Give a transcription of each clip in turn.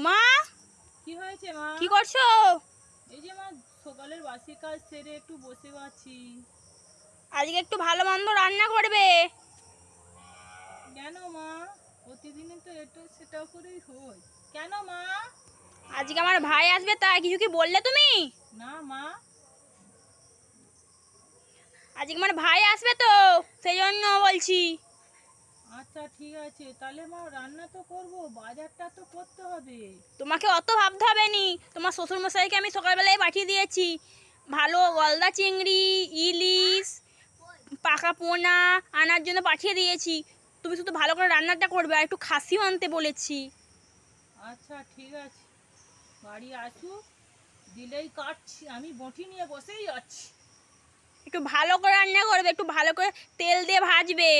বৌমা কি হয়েছে মা? কি করছ? এই যে মা সকালের বাসি কাজ সেরে একটু বসে আছি। আজকে একটু ভালো মন্দ রান্না করবে। কেন মা? প্রতিদিনই তো এটা সেটা করেই হয়। কেন মা? আজকে আমার ভাই আসবে তাই কিছু কি বললে তুমি? না মা। আজকে আমার ভাই আসবে তো সেই জন্য বলছি। আচ্ছা ঠিক আছে। তাহলে মা রান্না তো করব বাজারটা তো করতে হবে। তোমাকে অত ভাবতে হবে নি। তোমার শ্বশুর মশাইকে আমি সকালবেলায় পাঠিয়ে দিয়েছি। ভালো গলদা চিংড়ি ইলিশ পাকা পোনা আনার জন্য পাঠিয়ে দিয়েছি। তুমি শুধু ভালো করে রান্নাটা করবে আর একটু খাসিও আনতে বলেছি। আচ্ছা ঠিক আছে। বাড়ি আসুক দিলেই কাটছি। আমি বটি নিয়ে বসেই আছি। একটু ভালো করে রান্না করবে একটু ভালো করে তেল দিয়ে ভাজবে।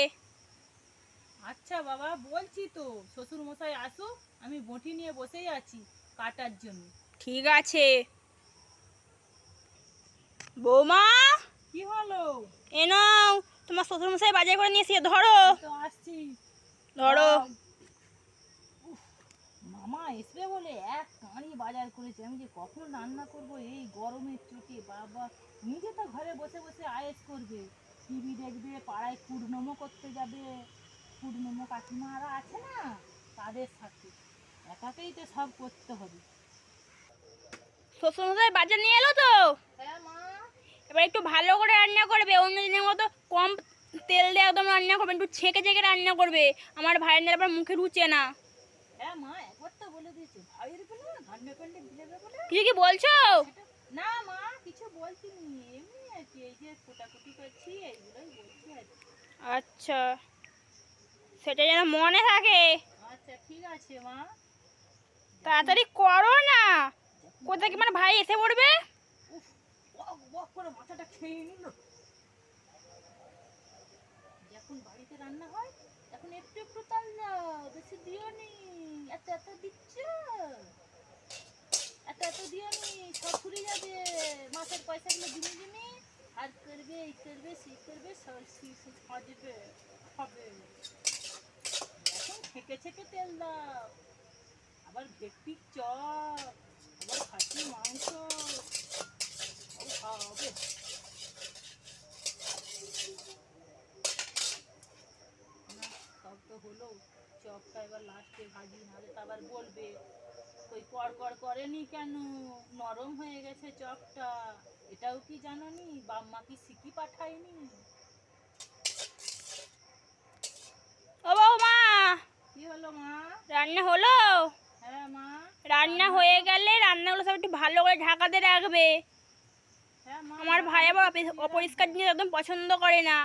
আচ্ছা বাবা বলছি তো শ্বশুর মশাই আসুক আমি বটি নিয়ে বসেই আছি কাটার জন্য। ঠিক আছে। বৌমা কি হলো? এ নাও তোমার শ্বশুর মশাই বাজার করে নিয়ে এসে ধরো। তো আসছি। ধরো। মামা এসবে বলে এক কাঁড়ি বাজার করেছে। আমি যে কখন রান্না করব এই গরমের চোটে বাবা। নিজে তো ঘরে বসে বসে আয়েস করবে। টিভি দেখবে পাড়ায় কুড়নমো করতে যাবে। কুড়নমো কাকিমারা আছে না? তাদের সাথে। একাকেই তো সব করতে হবে। শ্বশুর মশাই বাজার নিয়ে এলো তো? হ্যাঁ এবার একটু ভালো করে রান্না করবে। অন্য দিনের মতো কম তেল দিয়ে একদম রান্না করবে। একটু ছেঁকে ছেঁকে রান্না করবে। আমার ভাইয়ের আবার মুখে রুচে না। হ্যাঁ কিছু কি বলছো? না মা কিছু বলছি। আচ্ছা। সেটা যেন মনে থাকে আচ্ছা ঠিক আছে মা তাড়াতাড়ি করো না কোথায় কি মানে ভাই এসে পড়বে উফ বক বক করে মাথাটা খেয়ে নিল যখন বাড়িতে রান্না হয় তখন একটু একটু তাল দাও বেশি দিও নি এত এত দিচ্ছ এত এত দিও নি সব ফুরে যাবে মাসের পয়সাগুলো আর করবে এই করবে সেই করবে সব সব সাজবে হবে ছেঁকে ছেঁকে তেল দাও। আবার ভেটকির চপ, আবার খাসির মাংস। ও হবে। না, সব তো হলো। চপটা এবার লাস্টে ভাজি, নাহলে তো আবার বলবে। ওই কড় কড় করেনি কেন? নরম হয়ে গেছে চপটা। এটাও কি জানোনি? বাম্মা কি সিকি পাঠায়নি ও বৌমা কি হলো মা রান্না হলো? হ্যাঁ রান্না হয়ে গেলে রান্নাগুলো সব একটু ভালো করে ঢাকাতে রাখবে। হ্যাঁ আমার ভাই আবার অপরিষ্কার জিনিস একদম পছন্দ করে না।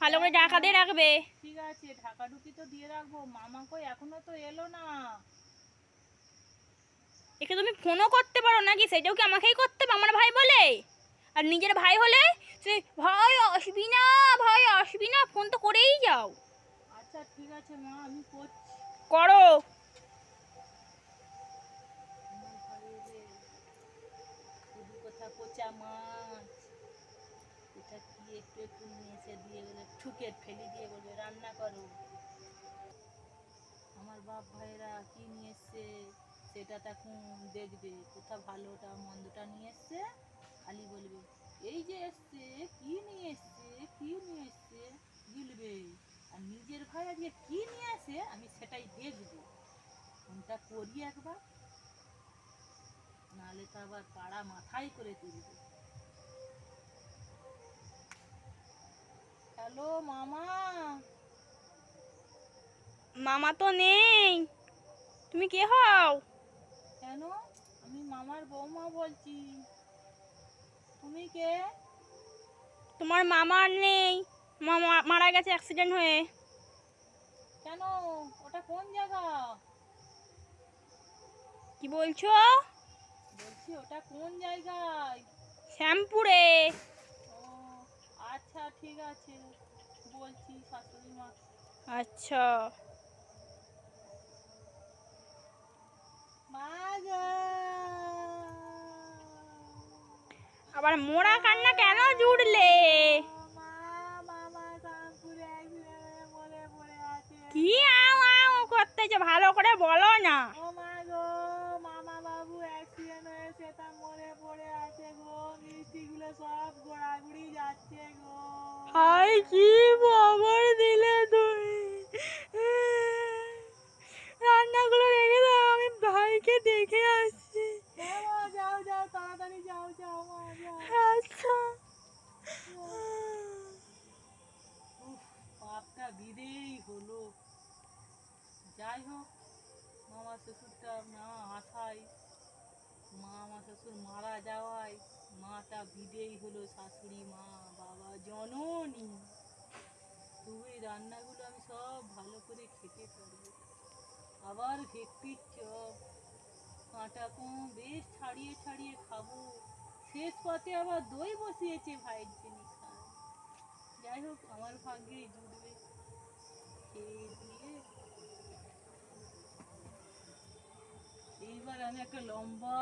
ভালো করে ঢাকাতে রাখবে। ঠিক আছে ঢাকা ঢুকি তো দিয়ে রাখব। মামা কই এখনও তো এলো না। একটু তুমি ফোনও করতে পারো নাকি? সেটাও কি আমাকেই করতে হবে? আমার ভাই বলে। আর নিজের ভাই হলে সে ভাই আসবি না ভাই আসবি না ফোন তো করেই যাও। আচ্ছা ঠিক আছে মা আমি করছি। করো। কোচা মাছ কোথা কি একটু একটু নিয়ে এসে দিয়ে বলে ফেলি দিয়ে বলবে রান্না করো আমার বাপ ভাইরা কি নিয়ে এসছে সেটা তখন দেখবে। কোথা ভালোটা মন্দটা নিয়ে এসছে খালি বলবে, এই যে এসছে, কি নিয়ে এসছে, কি নিয়ে এসছে? গিলবে আর নিজের ভাই আজকে কি নিয়ে আসে আমি সেটাই দেখব। ফোনটা করি একবার নাহলে তো আবার পাড়া মাথায় করে তুলবে। হ্যালো মামা। মামা তো নেই। তুমি কে হও? কেন? আমি মামার বৌমা বলছি। তুমি কে? তোমার মামা আর নেই। মারা গেছে অ্যাক্সিডেন্ট হয়ে। কেন? ওটা কোন জায়গা? কি বলছো? বলছি ওটা কোন জায়গায় শ্যামপুরে। ও আচ্ছা ঠিক আছে। বলছি শাশুড়ি মা। আচ্ছা। আবার মোড়া কান্না কেন জুড়লে? ভালো করে বলো না। গো মামা বাবু মরে পড়ে আছে গো। মিষ্টিগুলো সব যাচ্ছে গো। হাই কি বাবা শ্বশুরটা না আসায় মামা শ্বশুর মারা যাওয়ায় মাটা বিদেই হলো শাশুড়ি, মা, বাবা, জননী। তবু এই রান্নাগুলো আমি সব ভালো করে খেতে পারব। আবার ভেটপির চপ, কাঁটা কম, বেশ ছাড়িয়ে ছাড়িয়ে খাব। শেষ পথে আবার দই বসিয়েছে ভাইয়ের জন্য যাই হোক, আমার ভাগ্যেই জুটবে। খেয়ে দিয়ে এইবার আমি একটা লম্বা